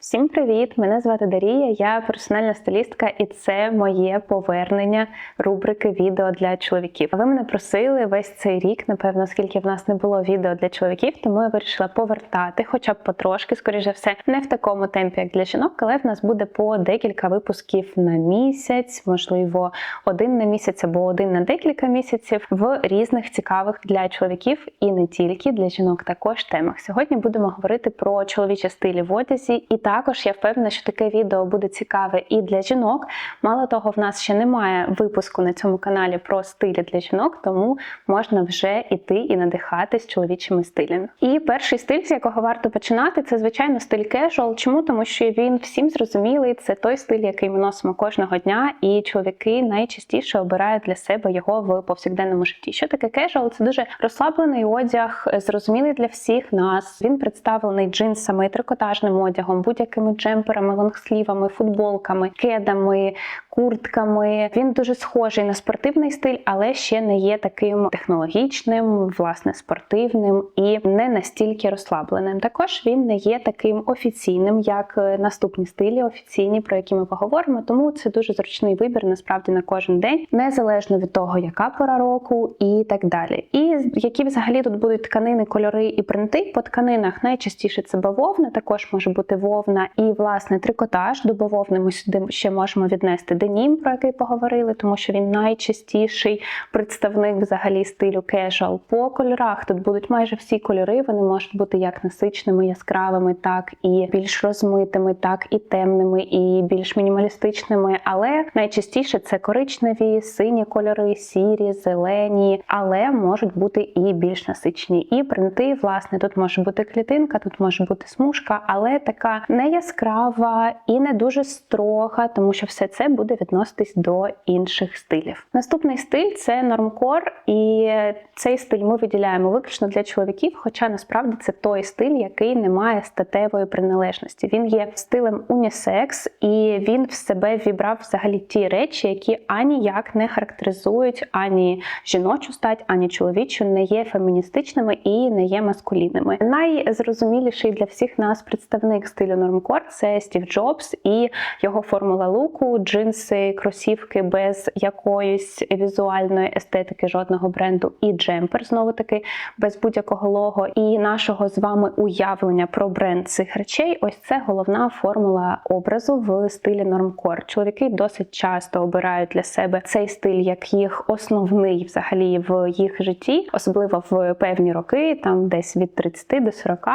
Всім привіт! Мене звати Дарія, я персональна стилістка, і це моє повернення рубрики відео для чоловіків. Ви мене просили весь цей рік, напевно, оскільки в нас не було відео для чоловіків, тому я вирішила повертати, хоча б потрошки, скоріше все, не в такому темпі, як для жінок, але в нас буде по декілька випусків на місяць, можливо, один на місяць або один на декілька місяців в різних цікавих для чоловіків і не тільки для жінок також темах. Сьогодні будемо говорити про чоловічі стилі в одязі, і також я впевнена, що таке відео буде цікаве і для жінок. Мало того, в нас ще немає випуску на цьому каналі про стилі для жінок, тому можна вже іти і надихатись чоловічими стилями. І перший стиль, з якого варто починати, це звичайно стиль casual. Чому? Тому що він всім зрозумілий. Це той стиль, який ми носимо кожного дня, і чоловіки найчастіше обирають для себе його в повсякденному житті. Що таке casual? Це дуже розслаблений одяг, зрозумілий для всіх нас. Він представлений джинсами трикотажним одягом, будь-якими джемперами, лонгслівами, футболками, кедами, куртками. Він дуже схожий на спортивний стиль, але ще не є таким технологічним, власне, спортивним і не настільки розслабленим. Також він не є таким офіційним, як наступні стилі, офіційні, про які ми поговоримо. Тому це дуже зручний вибір насправді на кожен день, незалежно від того, яка пора року і так далі. І які взагалі тут будуть тканини, кольори і принти. По тканинах найчастіше це бавовна, також може бути вовна і власне трикотаж. До бавовни ми сюди ще можемо віднести денім, про який поговорили, тому що він найчастіший представник взагалі стилю casual. По кольорах тут будуть майже всі кольори. Вони можуть бути як насичними, яскравими, так і більш розмитими, так і темними, і більш мінімалістичними. Але найчастіше це коричневі, сині кольори, сірі, зелені, але можуть бути і більш насичні. І принти, власне, тут може бути клітинка, тут може бути смужка, але така не яскрава і не дуже строга, тому що все це буде відноситись до інших стилів. Наступний стиль це нормкор, і цей стиль ми виділяємо виключно для чоловіків, хоча насправді це той стиль, який не має статевої приналежності. Він є стилем унісекс, і він в себе вібрав взагалі ті речі, які аніяк не характеризують ані жіночу стать, ані чоловічу, не є феміністичними і не є маскулінними. Найзрозуміліший для всіх нас представник стилю нормкор це Стів Джобс і його формула луку, джинси, кросівки без якоїсь візуальної естетики жодного бренду, і джемпер знову таки без будь-якого лого. І нашого з вами уявлення про бренд цих речей. Ось це головна формула образу в стилі нормкор. Чоловіки досить часто обирають для себе цей стиль як їх основний взагалі в їх житті, особливо в певні роки, там десь від 30 до 40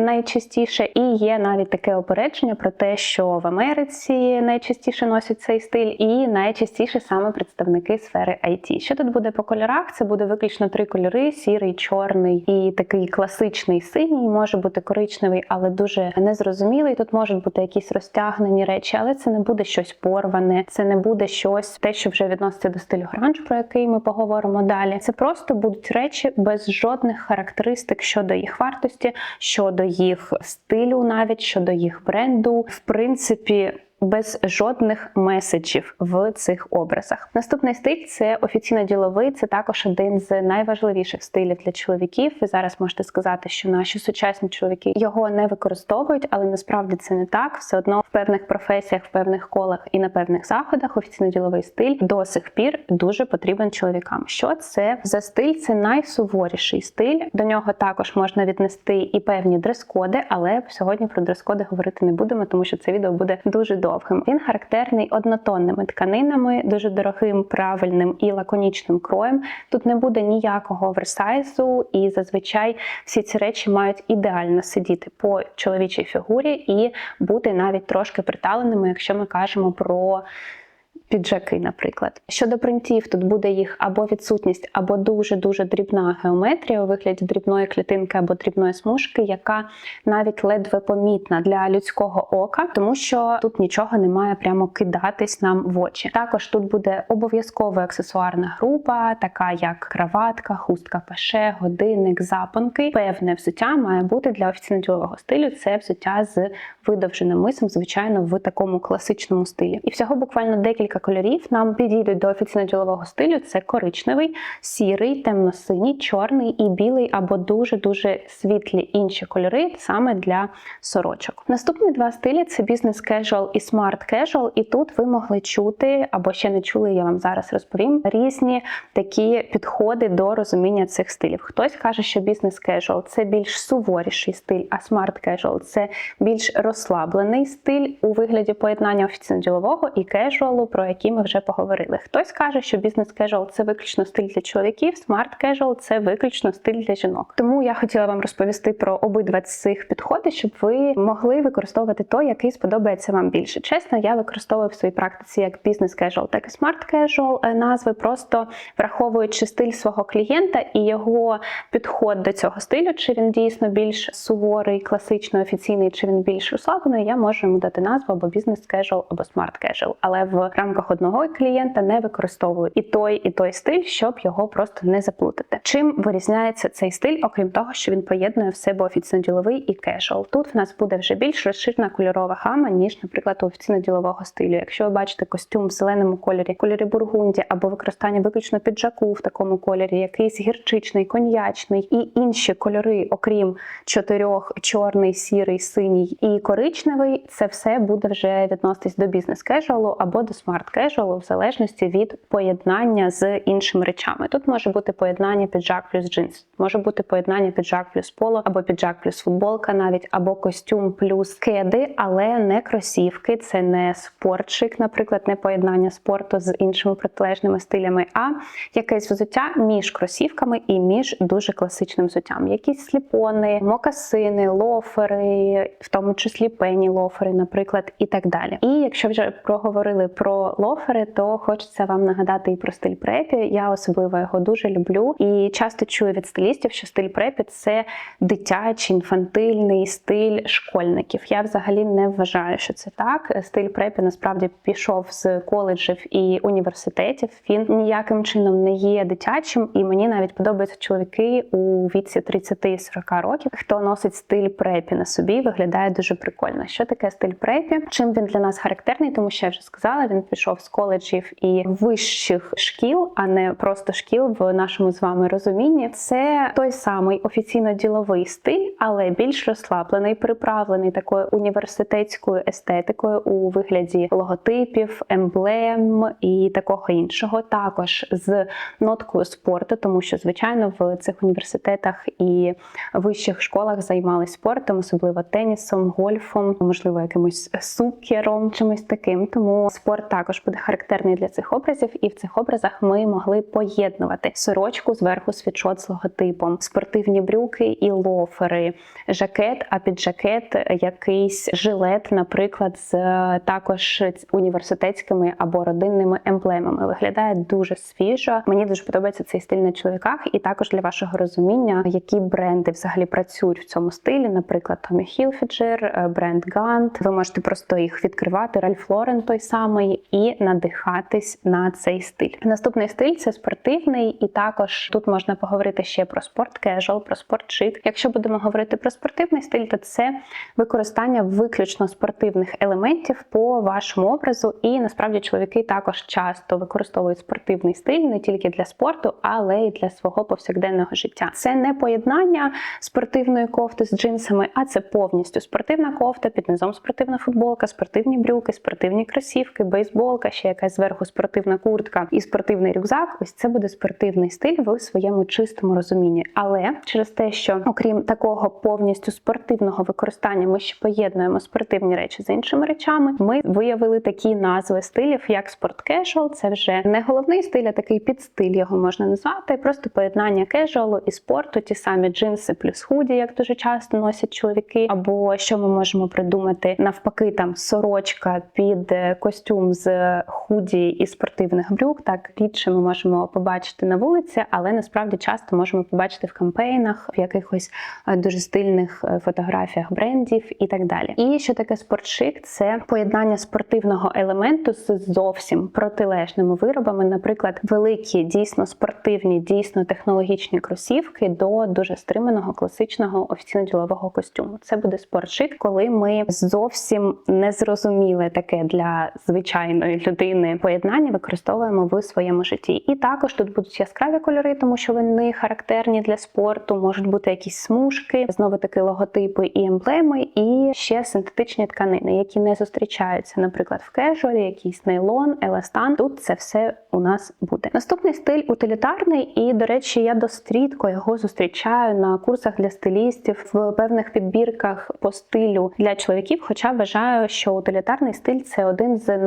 найчастіше. І є навіть таке опередження про те, що в Америці найчастіше носять цей стиль, і найчастіше саме представники сфери IT. Що тут буде по кольорах? Це буде виключно три кольори: сірий, чорний і такий класичний синій, може бути коричневий, але дуже незрозумілий. Тут можуть бути якісь розтягнені речі, але це не буде щось порване, це не буде щось, те, що вже відноситься до стилю гранж, про який ми поговоримо далі. Це просто будуть речі без жодних характеристик щодо їх вартості, щодо їх стилю, навіть щодо їх бренду. В принципі. Без жодних меседжів в цих образах. Наступний стиль це офіційно діловий. Це також один з найважливіших стилів для чоловіків. Ви зараз можете сказати, що наші сучасні чоловіки його не використовують, але насправді це не так. Все одно в певних професіях, в певних колах і на певних заходах офіційно діловий стиль до сих пір дуже потрібен чоловікам. Що це за стиль? Це найсуворіший стиль. До нього також можна віднести і певні дрес-коди, але сьогодні про дрес-коди говорити не будемо, тому що це відео буде дуже довгим. Він характерний однотонними тканинами, дуже дорогим, правильним і лаконічним кроєм. Тут не буде ніякого оверсайзу, і зазвичай всі ці речі мають ідеально сидіти по чоловічій фігурі і бути навіть трошки приталеними, якщо ми кажемо про піджаки, наприклад. Щодо принтів, тут буде їх або відсутність, або дуже-дуже дрібна геометрія у вигляді дрібної клітинки або дрібної смужки, яка навіть ледве помітна для людського ока, тому що тут нічого не має прямо кидатись нам в очі. Також тут буде обов'язкова аксесуарна група, така як краватка, хустка паше, годинник, запонки. Певне взуття має бути для офіційно ділового стилю. Це взуття з видовженим мисом, звичайно, в такому класичному стилі. І всього буквально декілька кольорів нам підійдуть до офіційно-ділового стилю. Це коричневий, сірий, темно-синій, чорний і білий або дуже-дуже світлі інші кольори саме для сорочок. Наступні два стилі це бізнес casual і смарт casual. І тут ви могли чути або ще не чули, я вам зараз розповім різні такі підходи до розуміння цих стилів. Хтось каже, що бізнес casual – це більш суворіший стиль, а смарт casual – це більш розслаблений стиль у вигляді поєднання офіційно-ділового і кежуалу, про який ми вже поговорили. Хтось каже, що бізнес casual – це виключно стиль для чоловіків, смарт casual – це виключно стиль для жінок. Тому я хотіла вам розповісти про обидва цих підходи, щоб ви могли використовувати той, який сподобається вам більше. Чесно, я використовую в своїй практиці як бізнес casual, так і смарт е, назви, просто враховуючи стиль свого клієнта і його підход до цього стилю, чи він дійсно більш суворий, класично офіційний, чи він більш розслаблений, я можу йому дати назву або бізнес casual, або смарт casual. Але в рамках одного клієнта не використовую і той, і той стиль, щоб його просто не заплутати. Чим вирізняється цей стиль, окрім того, що він поєднує в себе офіційно-діловий і casual. Тут в нас буде вже більш розширена кольорова гама, ніж, наприклад, у офіційно-ділового стилю. Якщо ви бачите костюм в зеленому кольорі, кольорі бургунді, або використання виключно піджаку в такому кольорі, якийсь гірчичний, коньячний і інші кольори, окрім чотирьох: чорний, сірий, синій і коричневий, це все буде вже відноситись до бізнес кежуалу або до смарт кежуалу, в залежності від поєднання з іншими речами. Тут може бути поєднання піджак плюс джинс, може бути поєднання піджак плюс поло, або піджак плюс футболка, навіть або костюм плюс кеди, але не кросівки, це не спортшик, наприклад, не поєднання спорту з іншими протилежними стилями, а якесь взуття між кросівками і між дуже класичним взуттям. Якісь сліпони, мокасини, лофери, в тому числі пені лофери, наприклад, і так далі. І якщо вже проговорили про лофери, то хочеться вам нагадати і про стиль препі. Я особливо його дуже люблю і часто чую від стилістів, що стиль препі це дитячий, інфантильний стиль школьників. Я взагалі не вважаю, що це так. Стиль препі насправді пішов з коледжів і університетів. Він ніяким чином не є дитячим, і мені навіть подобаються чоловіки у віці 30-40 років, хто носить стиль препі на собі, виглядає дуже прикольно. Що таке стиль препі? Чим він для нас характерний? Тому що я вже сказала, він пішов з коледжів і вищих шкіл, а не просто шкіл в нашому з вами розумінні. Це той самий офіційно-діловий стиль, але більш розслаблений, приправлений такою університетською естетикою у вигляді логотипів, емблем і такого іншого. Також з ноткою спорту, тому що звичайно в цих університетах і вищих школах займалися спортом, особливо тенісом, гольфом, можливо, якимось сукером, чимось таким. Тому спорт також буде характерний для цих образів, і в цих образах ми могли поєднувати сорочку зверху світшот з логотипом, спортивні брюки і лофери, жакет, а під жакет якийсь жилет, наприклад, з також університетськими або родинними емблемами. Виглядає дуже свіжо. Мені дуже подобається цей стиль на чоловіках, і також для вашого розуміння, які бренди взагалі працюють в цьому стилі. Наприклад, Tommy Hilfiger, бренд Gant. Ви можете просто їх відкривати. Ralph Lauren той самий, і надихатись на цей стиль. Наступний стиль це спортивний, і також тут можна поговорити ще про спорт кежуал, про спорт шик. Якщо будемо говорити про спортивний стиль, то це використання виключно спортивних елементів по вашому образу. І насправді чоловіки також часто використовують спортивний стиль не тільки для спорту, але й для свого повсякденного життя. Це не поєднання спортивної кофти з джинсами, а це повністю спортивна кофта, під низом спортивна футболка, спортивні брюки, спортивні кросівки, бейсболка, ще якась зверху спортивна куртка і спортивний рюкзак. Ось це буде спортивний стиль в своєму чистому розумінні. Але через те, що окрім такого повністю спортивного використання, ми ще поєднуємо спортивні речі з іншими речами. Ми виявили такі назви стилів, як спорт кежуал. Це вже не головний стиль, а такий підстиль його можна назвати. Просто поєднання кежуалу і спорту, ті самі джинси плюс худі, як дуже часто носять чоловіки. Або що ми можемо придумати навпаки, там сорочка під е, костюм з худі і спортивних брюк. Так рідше ми можемо побачити на вулиці, але насправді часто можемо побачити в кампейнах, в якихось е, дуже стильних е, фотографіях брендів і так далі. І що таке спортшик? Це поєднання спортивного елементу з зовсім протилежними виробами, наприклад, великі, дійсно спортивні, дійсно технологічні кросівки до дуже стриманого класичного офіційно-ділового костюму. Це буде спортшик, коли ми зовсім незрозуміле таке для звичайної спортивної людини поєднання використовуємо в своєму житті. І також тут будуть яскраві кольори, тому що вони характерні для спорту, можуть бути якісь смужки, знову таки логотипи і емблеми, і ще синтетичні тканини, які не зустрічаються, наприклад, в кежуалі, якийсь нейлон, еластан. Тут це все у нас буде. Наступний стиль утилітарний, і, до речі, я досить рідко його зустрічаю на курсах для стилістів в певних підбірках по стилю для чоловіків. Хоча вважаю, що утилітарний стиль це один з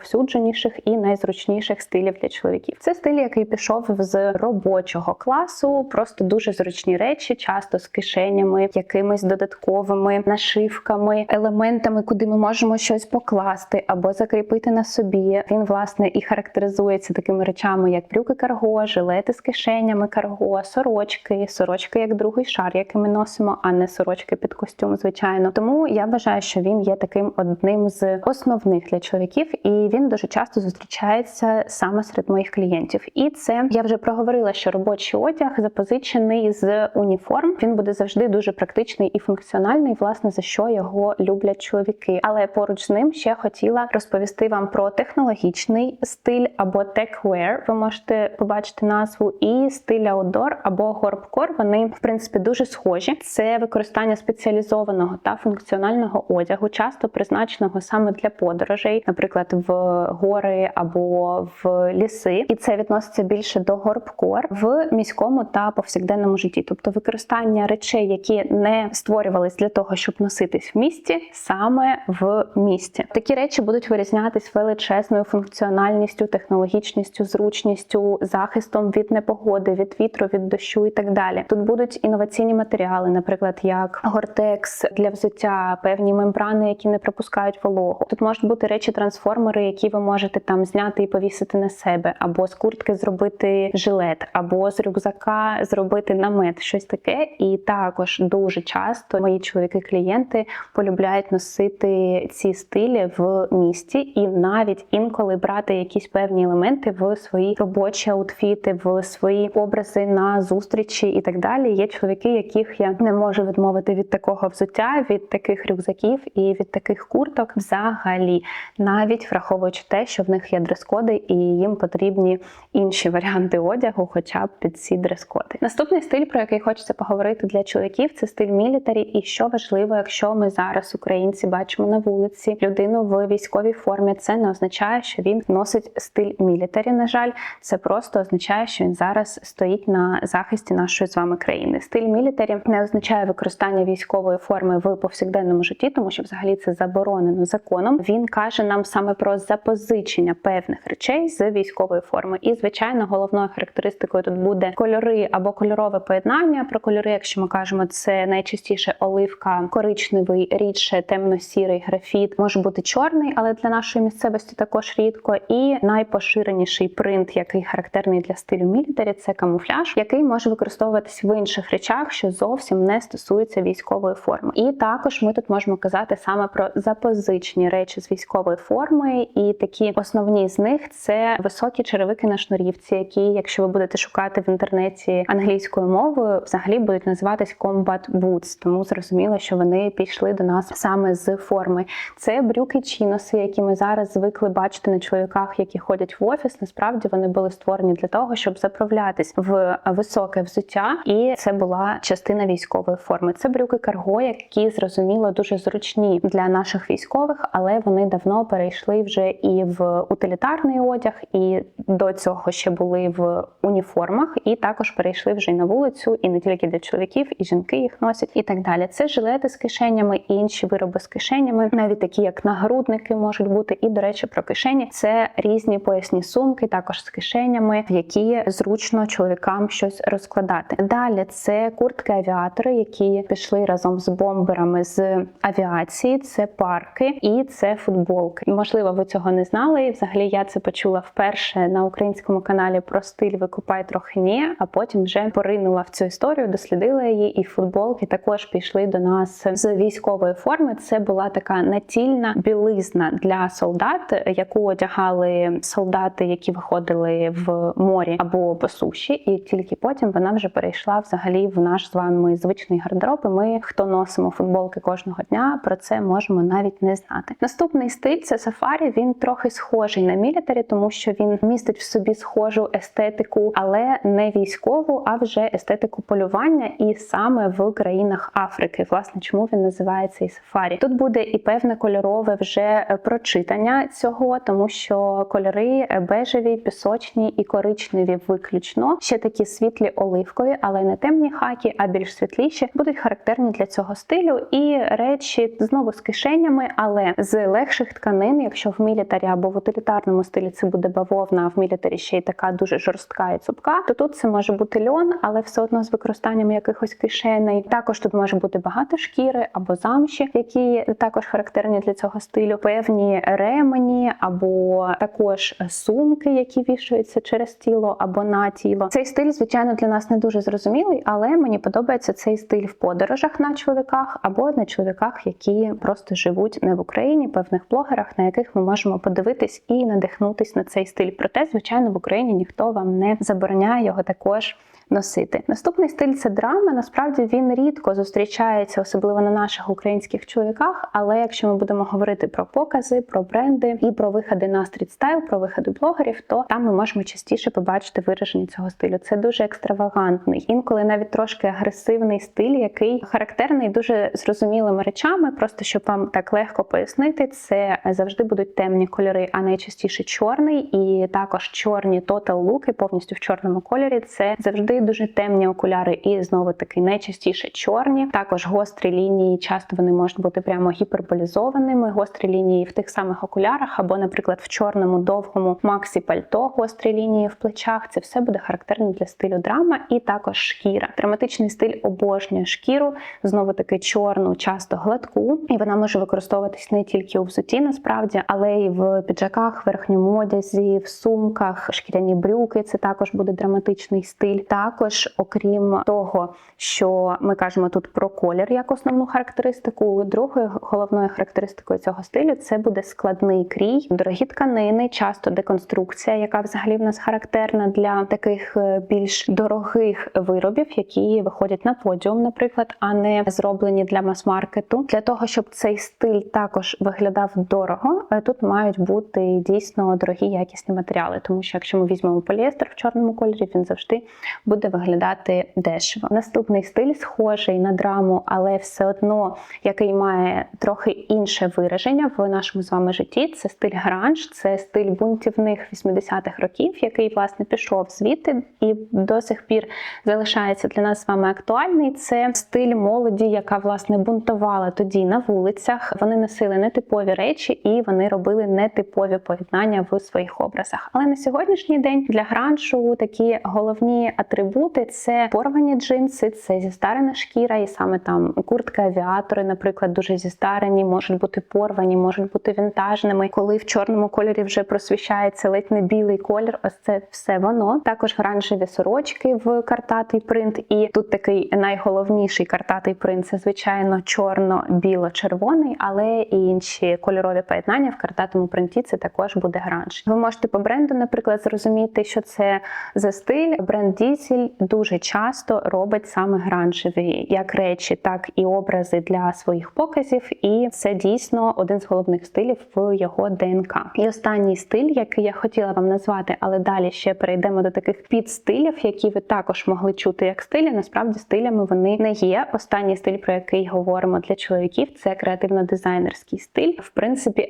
найрозповсюдженіших і найзручніших стилів для чоловіків. Це стиль, який пішов з робочого класу, просто дуже зручні речі, часто з кишенями, якимись додатковими нашивками, елементами, куди ми можемо щось покласти або закріпити на собі. Він власне і характеризується такими речами, як брюки карго, жилети з кишенями карго, сорочки, сорочки як другий шар, який ми носимо, а не сорочки під костюм, звичайно. Тому я вважаю, що він є таким одним з основних для чоловіків, і він дуже часто зустрічається саме серед моїх клієнтів. І це я вже проговорила, що робочий одяг запозичений з уніформ. Він буде завжди дуже практичний і функціональний, власне, за що його люблять чоловіки. Але поруч з ним ще хотіла розповісти вам про технологічний стиль або techwear, Ви можете побачити назву, і стиль outdoor або горбкор. Вони в принципі дуже схожі. Це використання спеціалізованого та функціонального одягу, часто призначеного саме для подорожей, наприклад, в гори або в ліси, і це відноситься більше до горбкор в міському та повсякденному житті, тобто використання речей, які не створювались для того, щоб носитись в місті, саме в місті. Такі речі будуть вирізнятись величезною функціональністю, технологічністю, зручністю, захистом від непогоди, від вітру, від дощу і так далі. Тут будуть інноваційні матеріали, наприклад, як гортекс для взуття, певні мембрани, які не пропускають вологу. Тут можуть бути речі-трансформери, які ви можете там зняти і повісити на себе, або з куртки зробити жилет, або з рюкзака зробити намет, щось таке. І також дуже часто мої чоловіки-клієнти полюбляють носити ці стилі в місті, і навіть інколи брати якісь певні елементи в свої робочі аутфіти, в свої образи на зустрічі і так далі. Є чоловіки, яких я не можу відмовити від такого взуття, від таких рюкзаків і від таких курток, взагалі, навіть враховуючи те, що в них є дрес-коди і їм потрібні інші варіанти одягу, хоча б під ці дрес-коди. Наступний стиль, про який хочеться поговорити для чоловіків, це стиль мілітарі. І що важливо, якщо ми зараз, українці, бачимо на вулиці людину в військовій формі, це не означає, що він носить стиль мілітарі. На жаль, це просто означає, що він зараз стоїть на захисті нашої з вами країни. Стиль мілітарі не означає використання військової форми в повсякденному житті, тому що взагалі це заборонено законом. Він каже нам саме про запозичення певних речей з військової форми. І, звичайно, головною характеристикою тут буде кольори або кольорове поєднання. Про кольори, якщо ми кажемо, це найчастіше оливка, коричневий, рідше, темно-сірий графіт, може бути чорний, але для нашої місцевості також рідко. І найпоширеніший принт, який характерний для стилю мілітарі, це камуфляж, який може використовуватись в інших речах, що зовсім не стосується військової форми. І також ми тут можемо казати саме про запозичені речі з військової форми, і такі основні з них це високі черевики на шнурівці, які, якщо ви будете шукати в інтернеті англійською мовою, взагалі будуть називатись combat boots, тому зрозуміло, що вони пішли до нас саме з форми. Це брюки чіноси, які ми зараз звикли бачити на чоловіках, які ходять в офіс. Насправді вони були створені для того, щоб заправлятись в високе взуття, і це була частина військової форми. Це брюки карго, які зрозуміло дуже зручні для наших військових, але вони давно перейшли вже і в утилітарний одяг, і до цього ще були в уніформах, і також перейшли вже й на вулицю, і не тільки для чоловіків, і жінки їх носять, і так далі. Це жилети з кишенями, і інші вироби з кишенями, навіть такі як нагрудники можуть бути. І, до речі, про кишені це різні поясні сумки, також з кишенями, в які зручно чоловікам щось розкладати. Далі це куртки авіатори, які пішли разом з бомберами з авіації, це парки і це футболки. Можливо, ви цього не знали. І взагалі я це почула вперше на українському каналі про стиль Викупай трохи ні, а потім вже поринула в цю історію, дослідила її, і футболки також пішли до нас з військової форми. Це була така натільна білизна для солдат, яку одягали солдати, які виходили в морі або по суші, і тільки потім вона вже перейшла взагалі в наш з вами звичний гардероб. І Ми, хто носимо футболки кожного дня, про це можемо навіть не знати. Наступний стиль це сафарі. Він трохи схожий на мілітарі, тому що він містить в собі схожу естетику, але не військову, а вже естетику полювання, і саме в країнах Африки. Власне, чому він називається і сафарі? Тут буде і певне кольорове вже е, прочитання цього, тому що кольори бежеві, пісочні і коричневі виключно. Ще такі світлі оливкові, але не темні хакі, а більш світліші, будуть характерні для цього стилю. І речі знову з кишенями, але з легших тканин, якщо в мілітарі або в утилітарному стилі це буде бавовна, а в мілітарі ще й така дуже жорстка і цупка, то тут це може бути льон, але все одно з використанням якихось кишеней. Також тут може бути багато шкіри або замші, які також характерні для цього стилю, певні ремені або також сумки, які вішаються через тіло або на тіло. Цей стиль, звичайно, для нас не дуже зрозумілий, але мені подобається цей стиль в подорожах на чоловіках або на чоловіках, які просто живуть не в Україні, певних блогерах, на яких ми можемо подивитись і надихнутись на цей стиль. Проте, звичайно, в Україні ніхто вам не забороняє його також. Носити наступний стиль це драма. Насправді він рідко зустрічається, особливо на наших українських чоловіках. Але якщо ми будемо говорити про покази, про бренди і про виходи на стрітстайл, про виходи блогерів, то там ми можемо частіше побачити вираження цього стилю. Це дуже екстравагантний, інколи навіть трошки агресивний стиль, який характерний дуже зрозумілими речами. Просто щоб вам так легко пояснити, це завжди будуть темні кольори, а найчастіше чорний, і також чорні тотал луки повністю в чорному кольорі. Це завжди дуже темні окуляри, і знову таки найчастіше чорні. Також гострі лінії, часто вони можуть бути прямо гіперболізованими. Гострі лінії в тих самих окулярах, або, наприклад, в чорному довгому максі пальто, гострі лінії в плечах. Це все буде характерно для стилю драма, і також шкіра. Драматичний стиль обожнює шкіру, знову таки чорну, часто гладку, і вона може використовуватись не тільки у взуті, насправді, але й в піджаках, верхньому одязі, в сумках, шкіряні брюки. Це також буде драматичний стиль. Також, окрім того, що ми кажемо тут про колір як основну характеристику, другою головною характеристикою цього стилю це буде складний крій, дорогі тканини, часто деконструкція, яка взагалі в нас характерна для таких е, більш дорогих виробів, які виходять на подіум, наприклад, а не зроблені для мас-маркету. Для того щоб цей стиль також виглядав дорого, е, тут мають бути дійсно дорогі якісні матеріали, тому що якщо ми візьмемо поліестер в чорному кольорі, він завжди буде виглядати дешево. Наступний стиль схожий на драму, але все одно який має трохи інше вираження в нашому з вами житті. Це стиль гранж, це стиль бунтівних 80-х років, який власне пішов звідти і до сих пір залишається для нас з вами актуальний. Це стиль молоді, яка власне бунтувала тоді на вулицях. Вони носили нетипові речі і вони робили нетипові поєднання в своїх образах. Але на сьогоднішній день для гранжу такі головні атрибути це порвані джинси, це зістарена шкіра, і саме там куртки авіатори, наприклад, дуже зістарені, можуть бути порвані, можуть бути вінтажними. Коли в чорному кольорі вже просвіщається ледь не білий колір, ось це все воно. Також оранжеві сорочки в картатий принт. І тут такий найголовніший картатий принт це звичайно чорно-біло-червоний, але і інші кольорові поєднання в картатому принті це також буде гранж. Ви можете по бренду, наприклад, зрозуміти, що це за стиль. Бренд Дізель дуже часто робить саме гранжеві як речі, так і образи для своїх показів. І це дійсно один з головних стилів в його ДНК. І останній стиль, який я хотіла вам назвати, але далі ще перейдемо до таких підстилів, які ви також могли чути як стилі. Насправді стилями вони не є. Останній стиль, про який говоримо для чоловіків, це креативно-дизайнерський стиль. В принципі,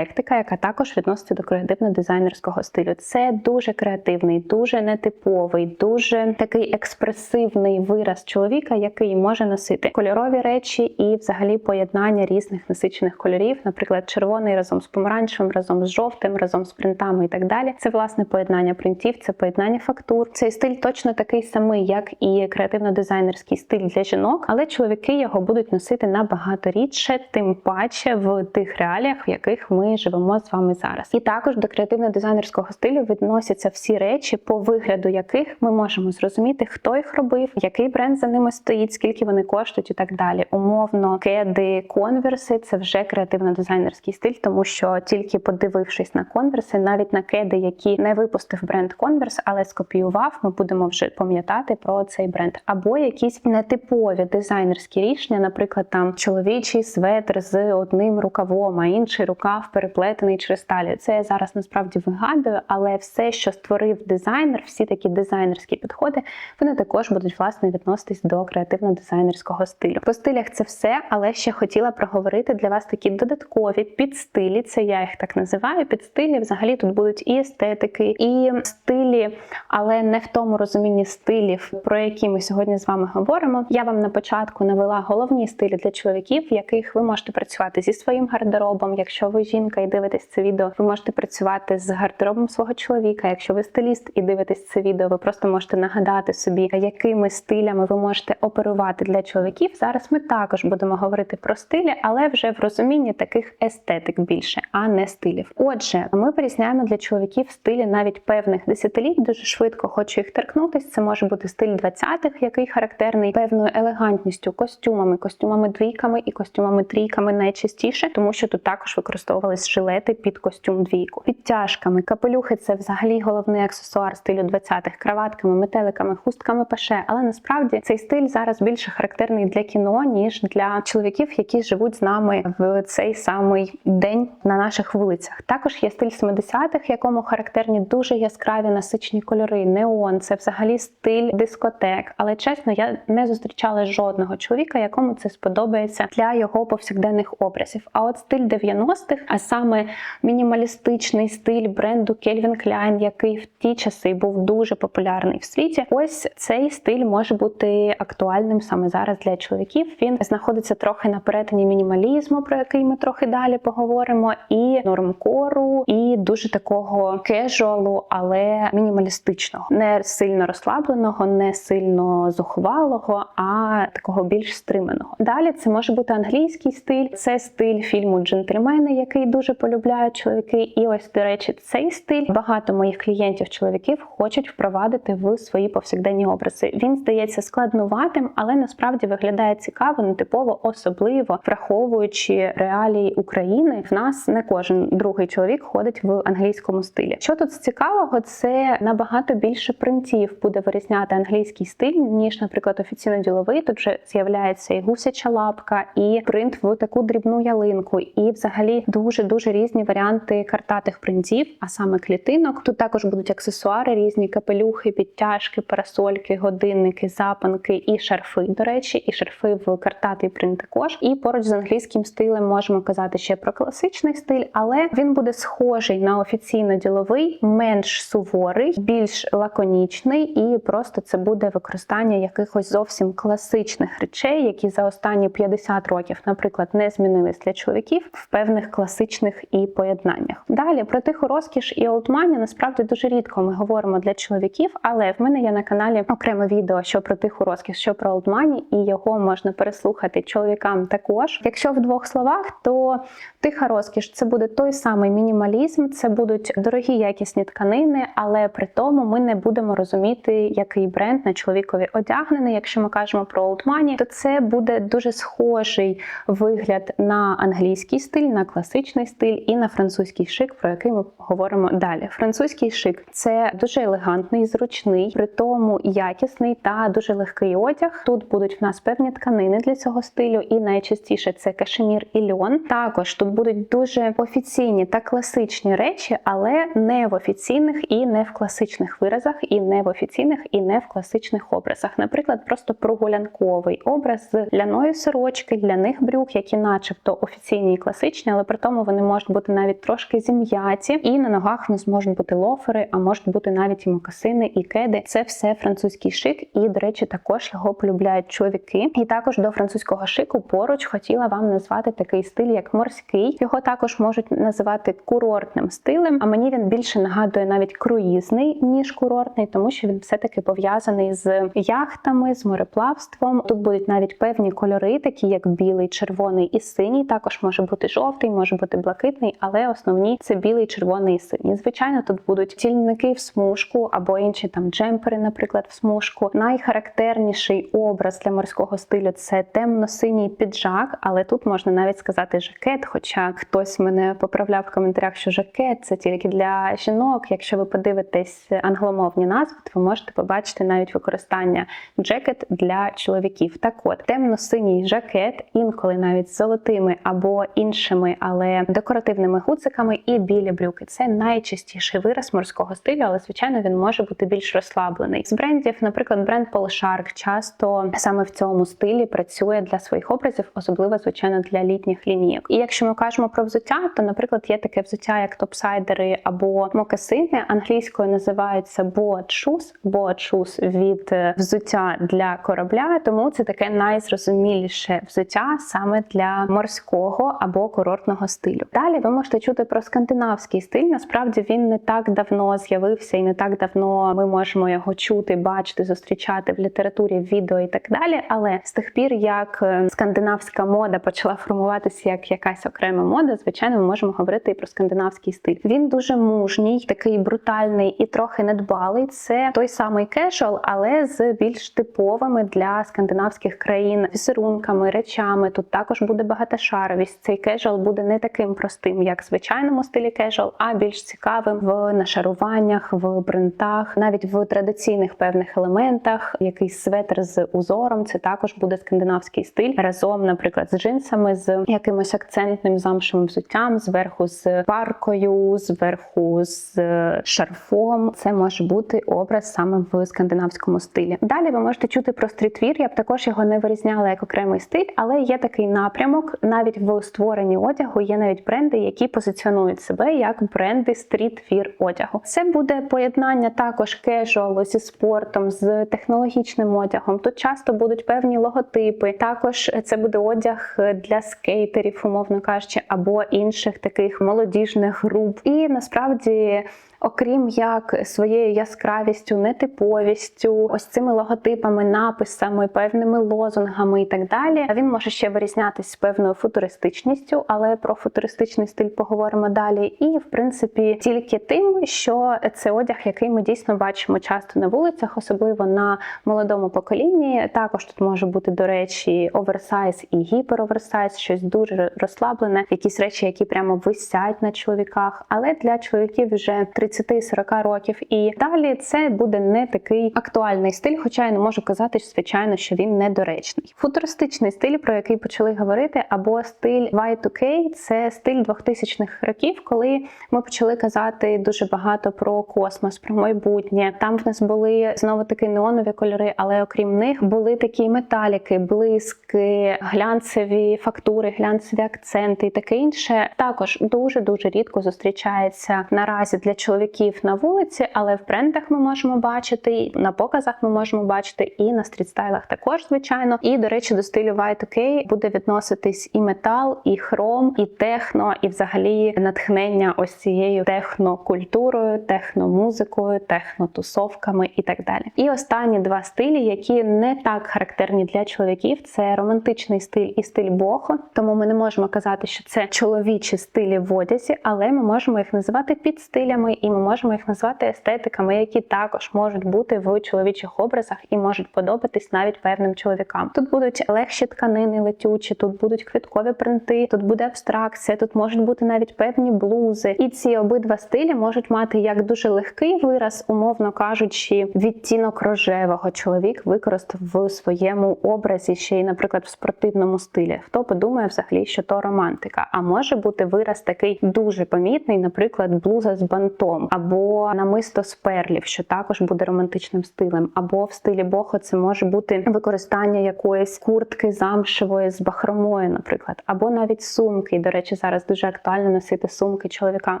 еклектика, яка також відноситься до креативно-дизайнерського стилю. Це дуже креативний, дуже нетиповий, дуже такий експресивний вираз чоловіка, який може носити кольорові речі і, взагалі, поєднання різних насичених кольорів, наприклад, червоний разом з помаранчевим, разом з жовтим, разом з принтами і так далі. Це власне поєднання принтів, це поєднання фактур. Цей стиль точно такий самий, як і креативно-дизайнерський стиль для жінок, але чоловіки його будуть носити набагато рідше, тим паче в тих реаліях, в яких ми живемо з вами зараз. І також до креативно-дизайнерського стилю відносяться всі речі, по вигляду яких ми можемо зрозуміти, хто їх робив, який бренд за ними стоїть, скільки вони коштують і так далі. Умовно, кеди, конверси це вже креативно-дизайнерський стиль, тому що тільки подивившись на конверси, навіть на кеди, які не випустив бренд Converse, але скопіював, ми будемо вже пам'ятати про цей бренд. Або якісь нетипові дизайнерські рішення, наприклад, там чоловічий светр з одним рукавом, а інший рукав переплетений переплетений через талію. Це я зараз насправді вигадую, але все, що створив дизайнер, всі такі дизайнерські підходи, вони також будуть власне відноситись до креативно-дизайнерського стилю. По стилях це все, але ще хотіла проговорити для вас такі додаткові підстилі. Це я їх так називаю. Підстилі взагалі тут будуть і естетики, і стилі, але не в тому розумінні стилів, про які ми сьогодні з вами говоримо. Я вам на початку навела головні стилі для чоловіків, в яких ви можете працювати зі своїм гардеробом. Якщо ви жінка і дивитесь це відео, ви можете працювати з гардеробом свого чоловіка. Якщо ви стиліст і дивитесь це відео, ви просто можете нагадати собі, якими стилями ви можете оперувати для чоловіків. Зараз ми також будемо говорити про стилі, але вже в розумінні таких естетик більше, а не стилів. Отже, ми порізняємо для чоловіків стилі навіть певних десятиліть. Дуже швидко хочу їх торкнутися. Це може бути стиль 20-х, який характерний певною елегантністю, костюмами, костюмами двійками і костюмами трійками найчастіше, тому що тут також використовувались жилети під костюм двійку, підтяжками, капелюхи це взагалі головний аксесуар стилю 20-х, краватками, метеликами, хустками паше. Але насправді цей стиль зараз більше характерний для кіно ніж для чоловіків, які живуть з нами в цей самий день на наших вулицях. Також є стиль 70-х, якому характерні дуже яскраві насичені кольори, неон. Це взагалі стиль дискотек. Але чесно, я не зустрічала жодного чоловіка, якому це сподобається для його повсякденних образів. А от стиль 90-х, а саме мінімалістичний стиль бренду Calvin Klein, який в ті часи був дуже популярний в світі. Ось цей стиль може бути актуальним саме зараз для чоловіків. Він знаходиться трохи на перетині мінімалізму, про який ми трохи далі поговоримо, і нормкору, і дуже такого кежуалу, але мінімалістичного, не сильно розслабленого, не сильно зухвалого, а такого більш стриманого. Далі це може бути англійський стиль, це стиль фільму Джентльмени, який дуже полюбляють чоловіки. І ось, до речі, цей стиль багато моїх клієнтів-чоловіків хочуть впровадити в свої повсякденні образи. Він здається складнуватим, але насправді виглядає цікаво, нетипово, особливо враховуючи реалії України. В нас не кожен другий чоловік ходить в англійському стилі. Що тут цікавого, це набагато більше принтів буде вирізняти англійський стиль, ніж, наприклад, офіційно діловий. Тут вже з'являється і гусяча лапка, і принт в таку дрібну ялинку, і взагалі дуже дуже різні варіанти картатих принтів, а саме клітинок. Тут також будуть аксесуари, різні капелюхи, підтяжки, парасольки, годинники, запанки і шарфи. До речі, і шарфи в картатий принт також. І поруч з англійським стилем можемо казати ще про класичний стиль, але він буде схожий на офіційно діловий, менш суворий, більш лаконічний, і просто це буде використання якихось зовсім класичних речей, які за останні 50 років, наприклад, не змінились для чоловіків в певних класичних і поєднаннях. Далі про тиху розкіш і олдмані насправді дуже рідко ми говоримо для чоловіків, але в мене є на каналі окреме відео, що про тиху розкіш, що про олдмані, і його можна переслухати чоловікам також. Якщо в двох словах, то тиха розкіш це буде той самий мінімалізм, це будуть дорогі якісні тканини, але при тому ми не будемо розуміти, який бренд на чоловікові одягнений. Якщо ми кажемо про олдмані, то це буде дуже схожий вигляд на англійський стиль, на класичний стиль і на французький шик, про який ми говоримо далі. Французький шик це дуже елегантний, зручний, при тому якісний та дуже легкий одяг. Тут будуть в нас певні тканини для цього стилю, і найчастіше це кашемір і льон. Також тут будуть дуже офіційні та класичні речі, але не в офіційних і не в класичних виразах, і не в офіційних, і не в класичних образах. Наприклад, просто прогулянковий образ з ляної сорочки, ляних брюк, які, начебто, офіційні і класичні, але при тому вони можуть бути навіть трошки зім'яті, і на ногах в нас можуть бути лофери, а можуть бути навіть і мокасини, і кеди. Це все французький шик, і, до речі, також його полюбляють чоловіки. І також до французького шику поруч хотіла вам назвати такий стиль, як морський. Його також можуть називати курортним стилем. А мені він більше нагадує навіть круїзний ніж курортний, тому що він все таки пов'язаний з яхтами, з мореплавством. Тут будуть навіть певні кольори, такі як білий, червоний і синій. Також може бути жовтий, може бути блакитний, але основні це білий, червоний і синій. Звичайно, тут будуть тільники в смужку або інші там джемпери, наприклад, в смужку. Найхарактерніший образ для морського стилю це темно-синій піджак, але тут можна навіть сказати жакет. Хоча хтось мене поправляв в коментарях, що жакет це тільки для жінок. Якщо ви подивитесь англомовні назви, то ви можете побачити навіть використання джекет для чоловіків. Так от темно-синій жакет, інколи навіть з золотими або іншими, але декоративними декоративними гудзиками і білі брюки. Це найчастіший вираз морського стилю, але звичайно він може бути більш розслаблений. З брендів, наприклад, бренд Paul Shark часто саме в цьому стилі працює для своїх образів, особливо звичайно для літніх лінійок. І якщо ми кажемо про взуття, то, наприклад, є таке взуття, як топсайдери або мокасини, англійською називаються boat shoes, boat shoes від е, взуття для корабля, тому це таке найзрозуміліше взуття саме для морського або курортного стилю. Далі ви можете чути про скандинавський стиль. Насправді він не так давно з'явився і не так давно ми можемо його чути, бачити, зустрічати в літературі, в відео і так далі. Але з тих пір, як е, скандинавська мода почала формуватися як якась окрема мода, звичайно, ми можемо говорити і про скандинавський стиль. Він дуже мужній, такий брутальний і трохи недбалий. Це той самий кежуал, але з більш типовими для скандинавських країн візерунками, речами. Тут також буде багатошаровість. Цей кежуал буде не таким простим, як в звичайному стилі кежуал, а більш цікавим в нашаруваннях, в принтах, навіть в традиційних певних елементах. Якийсь светр з узором. Це також буде скандинавський стиль разом, наприклад, з джинсами, з якимось акцентним замшевим взуттям, зверху з паркою, зверху з шарфом. Це може бути образ саме в скандинавському стилі. Далі ви можете чути про стрітвір. Я б також його не вирізняла як окремий стиль, але є такий напрямок. Навіть в створенні одягу є навіть бренди, які позиціонують себе як бренди стрітвір одягу. Це буде поєднання також кежуалу зі спортом, з технологічним одягом. Тут часто будуть певні логотипи. Також це буде одяг для скейтерів, умовно кажучи, або інших таких молодіжних груп. І насправді. Окрім як своєю яскравістю, нетиповістю, ось цими логотипами, написами, певними лозунгами і так далі, він може ще вирізнятися певною футуристичністю, але про футуристичний стиль поговоримо далі. І в принципі тільки тим, що це одяг, який ми дійсно бачимо часто на вулицях, особливо на молодому поколінні. Також тут може бути, до речі, оверсайз і гіпероверсайз, щось дуже розслаблене, якісь речі, які прямо висять на чоловіках. Але для чоловіків вже 30-40 років і далі це буде не такий актуальний стиль, хоча я не можу казати, звичайно, що він недоречний. Футуристичний стиль, про який почали говорити, або стиль Y2K – це стиль 2000-х років, коли ми почали казати дуже багато про космос, про майбутнє. Там в нас були знову таки неонові кольори, але окрім них були такі металіки, блиски, глянцеві фактури, глянцеві акценти і таке інше. Також дуже дуже рідко зустрічається наразі для чоловіків на вулиці, але в брендах ми можемо бачити, на показах ми можемо бачити, і на стрітстайлах також, звичайно. І, до речі, до стилю Y2K буде відноситись і метал, і хром, і техно, і взагалі натхнення ось цією технокультурою, техномузикою, технотусовками і так далі. І останні два стилі, які не так характерні для чоловіків, це романтичний стиль і стиль бохо. Тому ми не можемо казати, що це чоловічі стилі в одязі, але ми можемо їх називати підстилями, і ми можемо їх назвати естетиками, які також можуть бути в чоловічих образах і можуть подобатись навіть певним чоловікам. Тут будуть легші тканини летючі, тут будуть квіткові принти, тут буде абстракція, тут можуть бути навіть певні блузи. І ці обидва стилі можуть мати як дуже легкий вираз, умовно кажучи, відтінок рожевого. Чоловік використав в своєму образі ще й, наприклад, в спортивному стилі. Хто подумає взагалі, що то романтика? А може бути вираз такий дуже помітний, наприклад, блуза з бантом, або намисто з перлів, що також буде романтичним стилем, або в стилі бохо це може бути використання якоїсь куртки замшевої з бахромою, наприклад, або навіть сумки. До речі, зараз дуже актуально носити сумки чоловікам.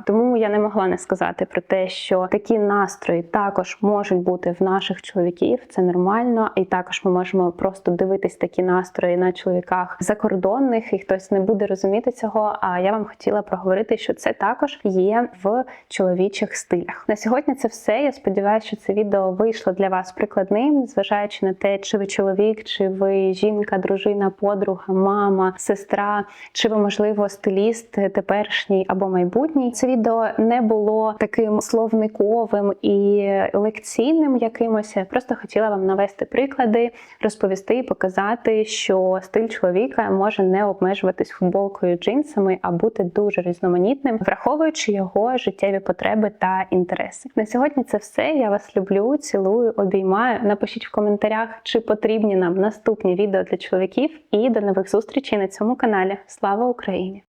Тому я не могла не сказати про те, що такі настрої також можуть бути в наших чоловіків. Це нормально, і також ми можемо просто дивитись такі настрої на чоловіках закордонних, і хтось не буде розуміти цього. А я вам хотіла проговорити, що це також є в чоловічих стилях. На сьогодні це все. Я сподіваюся, що це відео вийшло для вас прикладним, зважаючи на те, чи ви чоловік, чи ви жінка, дружина, подруга, мама, сестра, чи ви, можливо, стиліст теперішній або майбутній. Це відео не було таким словниковим і лекційним якимось. Я просто хотіла вам навести приклади, розповісти і показати, що стиль чоловіка може не обмежуватись футболкою, джинсами, а бути дуже різноманітним, враховуючи його життєві потреби та інтереси. На сьогодні це все. Я вас люблю, цілую, обіймаю. Напишіть в коментарях, чи потрібні нам наступні відео для чоловіків. І до нових зустрічей на цьому каналі. Слава Україні!